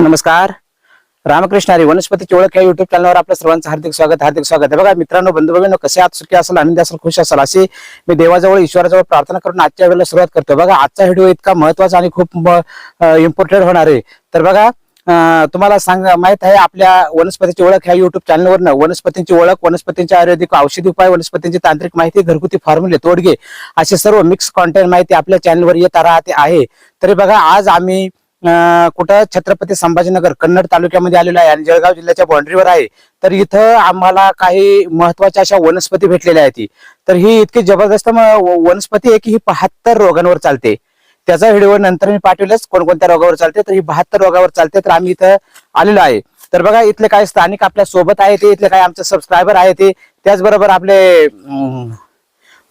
नमस्कार. रामकृष्ण हरी वनस्पतीची ओळख या युट्यूब चॅनलवर आपल्या सर्वांचं हार्दिक स्वागत हार्दिक स्वागत. आहे बघा मित्रांनो बंधू भगिनींनो कसे आहात? सुखी असेल आनंदी असाल खुश असाल अशी मी देवाजवळ ईश्वराजवळ प्रार्थना करून आजच्या वेळेला सुरुवात करतो बघा आजचा व्हिडिओ इतका महत्त्वाचा आणि खूप इम्पॉर्टंट होणार आहे. तर बघा तुम्हाला सांग माहीत आहे आपल्या वनस्पतीची ओळख ह्या युट्यूब चॅनलवर वनस्पतींची ओळख वनस्पतींचे आयुर्वेदिक औषधी उपाय वनस्पतींची तांत्रिक माहिती घरगुती फॉर्म्युले तोडगे असे सर्व मिक्स कॉन्टेंट माहिती आपल्या चॅनलवर येत राहते आहे. तरी बघा आज आम्ही कुठं छत्रपती संभाजीनगर कन्नड तालुक्यामध्ये आलेलो आहे आणि जळगाव जिल्ह्याच्या बाउंड्रीवर आहे. तर इथं आम्हाला काही महत्त्वाच्या अशा वनस्पती भेटलेल्या आहेत तर ही इतकी जबरदस्त वनस्पती आहे की ही बहात्तर रोगांवर चालते. त्याचा व्हिडिओ नंतर मी पाठवलंच कोणकोणत्या रोगावर चालते. तर ही बहात्तर रोगावर चालते तर आम्ही इथं आलेलो आहे. तर बघा इथले काही स्थानिक आपल्यासोबत आहे ते इथले काही आमचे सबस्क्रायबर आहे ते. त्याचबरोबर आपले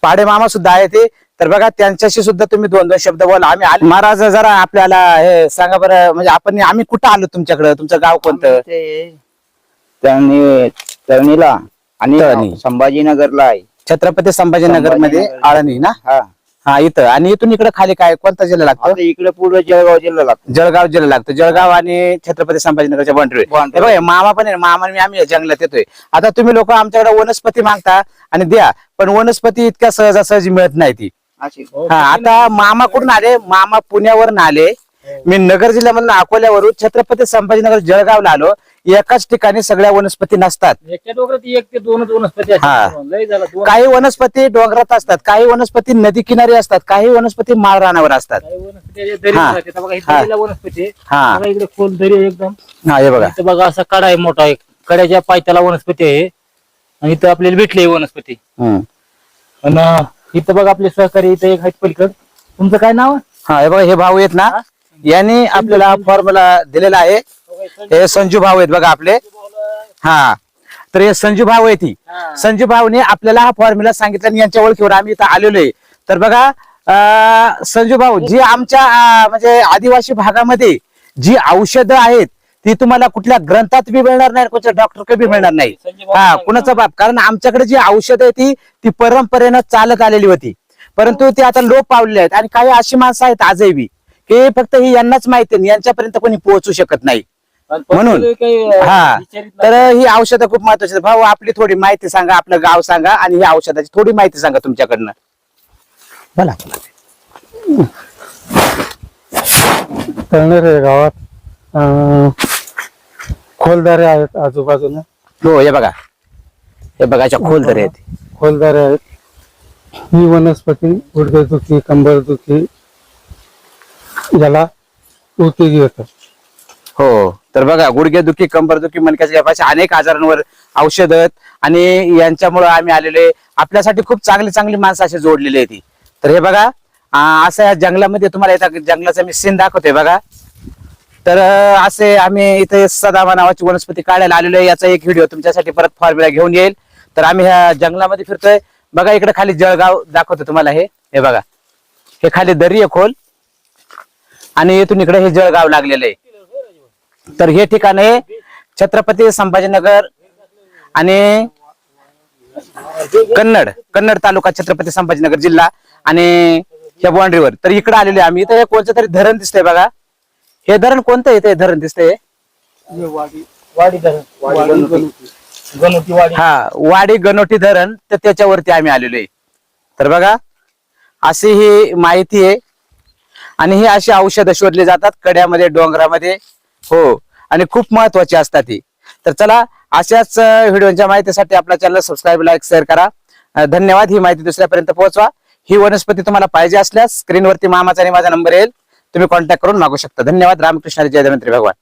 पाडे मामा सुद्धा आहे ते. तर बघा त्यांच्याशी सुद्धा तुम्ही दोन दोन शब्द बोला. आम्ही आले- महाराज जरा आपल्याला हे सांगा बरं म्हणजे आपण आम्ही कुठं आलो तुमच्याकडे? तुमचं गाव कोणतं? तळणी तळणीला. तळणी. आणि संभाजीनगरला आहे. छत्रपती संभाजीनगरमध्ये संभाजीनगर. आळणी ना? हा. हा इथं. आणि इथून इकडे खाली काय कोणता जिल्हा लागतो? आता इकडे पूर्ण जळगाव जिल्हा लागतो. जळगाव जिल्हा लागतो. जळगाव आणि छत्रपती संभाजीनगरच्या बाउंड्री. बघा मामा पण आहे. ना, मामा आणि मी आम्ही जंगलात येतोय. आता तुम्ही लोक आमच्याकडे वनस्पती मागता आणि द्या. पण वनस्पती इतक्या सहजासहजी मिळत नाही ती. अशी. हा आता मामा कुठून आले? मामा पुण्यावरून आले. मी नगर जिल्ह्यामधून अकोल्यावरून छत्रपती संभाजीनगर जळगावला आलो. एकाच ठिकाणी सगळ्या वनस्पती नसतात. एका डोंगरात एक ते दोनच वनस्पती हा. असतात लय झाला दोन काही वनस्पती डोंगरात असतात काही वनस्पती नदी किनारी असतात काही वनस्पती माळरानावर असतात. काही वनस्पती हा. बघा ही हा. दरीला वनस्पती आहे. हा. बघा इकडे खोल दरी आहे एकदम. हा हे बघा. इथं बघा असा कडा आहे मोठा एक. कड्याच्या पायथ्याला वनस्पती आहे. आणि इथं आपल्याला भेटली आहे वनस्पती. हम्म. इथं बघा आपले सहकारी इथं एक आहेत पलीकड. तुमचं काय नाव? हा हे बघा हे भाऊ आहेत ना. यांनी आपल्याला फॉर्म्युला दिलेला आहे. हे संजू भाऊ आहेत बघा आपले. हा. तर हे संजू भाऊ आहे ती. हा. संजू भाऊने आपल्याला हा फॉर्म्युला सांगितला आणि यांच्या ओळखीवर आम्ही इथं आलेलो आहे. तर बघा संजू भाऊ जी आमच्या म्हणजे आदिवासी भागामध्ये जी औषधं आहेत ती तुम्हाला कुठल्या ग्रंथात बी मिळणार नाही कुठल्या डॉक्टर बी मिळणार नाही. हा. कुणाचा बाप? कारण आमच्याकडे जी औषधं आहे ती ती परंपरेनं चालत आलेली होती. परंतु ती आता लोप पावलेली आहेत. आणि काही अशी माणसं आहेत आजही बी की फक्त ही यांनाच माहिती आहे, यांच्यापर्यंत कोणी पोहोचू शकत नाही. म्हणून. हा. तर नाही. ही औषधं खूप महत्वाची. भाऊ आपली थोडी माहिती सांगा आपलं गाव सांगा आणि ही औषधाची थोडी माहिती सांगा तुमच्याकडनं. बोला. गावात. खोलदारे आहेत आजूबाजूला हो हे बघा. हे बघाच्या खोल तर आहेत. खोलदारे आहेत. ही वनस्पती गुडघेदुखी कंबरदुखी याला उपयोगी होतं. हो तर बघा गुडघेदुखी कंबरदुखी मणक्याच्या अशा अनेक आजारांवर औषध आहेत. आणि यांच्यामुळे आम्ही आलेले आपल्यासाठी खूप चांगली चांगली माणसं अशी जोडलेली आहे ती तर हे बघा अं, असं या जंगलामध्ये तुम्हाला इथं जंगलाचा मी सीन दाखवतोय बघा. तर अं, असे आम्ही इथे सदामा नावाची वनस्पती काढायला आलेलो आहे. याचा एक व्हिडिओ तुमच्यासाठी परत फॉर्म्युला घेऊन येईल. तर आम्ही ह्या जंगलामध्ये फिरतोय. बघा इकडे खाली जळगाव दाखवतो तुम्हाला हे. हे बघा. हे खाली दरी आहे खोल. आणि इथून इकडे हे जळगाव लागलेलं आहे. तर हे ठिकाण आहे छत्रपती संभाजीनगर आणि कन्नड कन्नड तालुका छत्रपती संभाजीनगर जिल्हा आणि ह्या बाउंड्रीवर तर इकडे आलेले आम्ही. इथं हे कोणतं तरी धरण दिसतंय बघा. हे धरण कोणतं इथे धरण दिसतंय? वाडी धरण. वाडी गणपती. गणपती. वाडी. हा वाडी गणोटी धरण तर त्याच्यावरती आम्ही आलेलो आहे. तर बघा अशी ही माहिती आहे. आणि ही अशी औषधं शोधली जातात कड्यामध्ये डोंगरामध्ये. हो आणि खूप महत्वाची असतात ही. तर चला अशाच व्हिडिओच्या माहितीसाठी आपल्या चॅनल सबस्क्राईब लाईक शेअर करा. धन्यवाद. ही माहिती दुसऱ्यापर्यंत पोहोचवा. ही वनस्पती तुम्हाला पाहिजे असल्यास स्क्रीनवरती मामाचा आणि माझा नंबर येईल. तुम्ही कॉन्टॅक्ट करून मागू शकता. धन्यवाद. रामकृष्ण जय धन्वंतरी भगवान.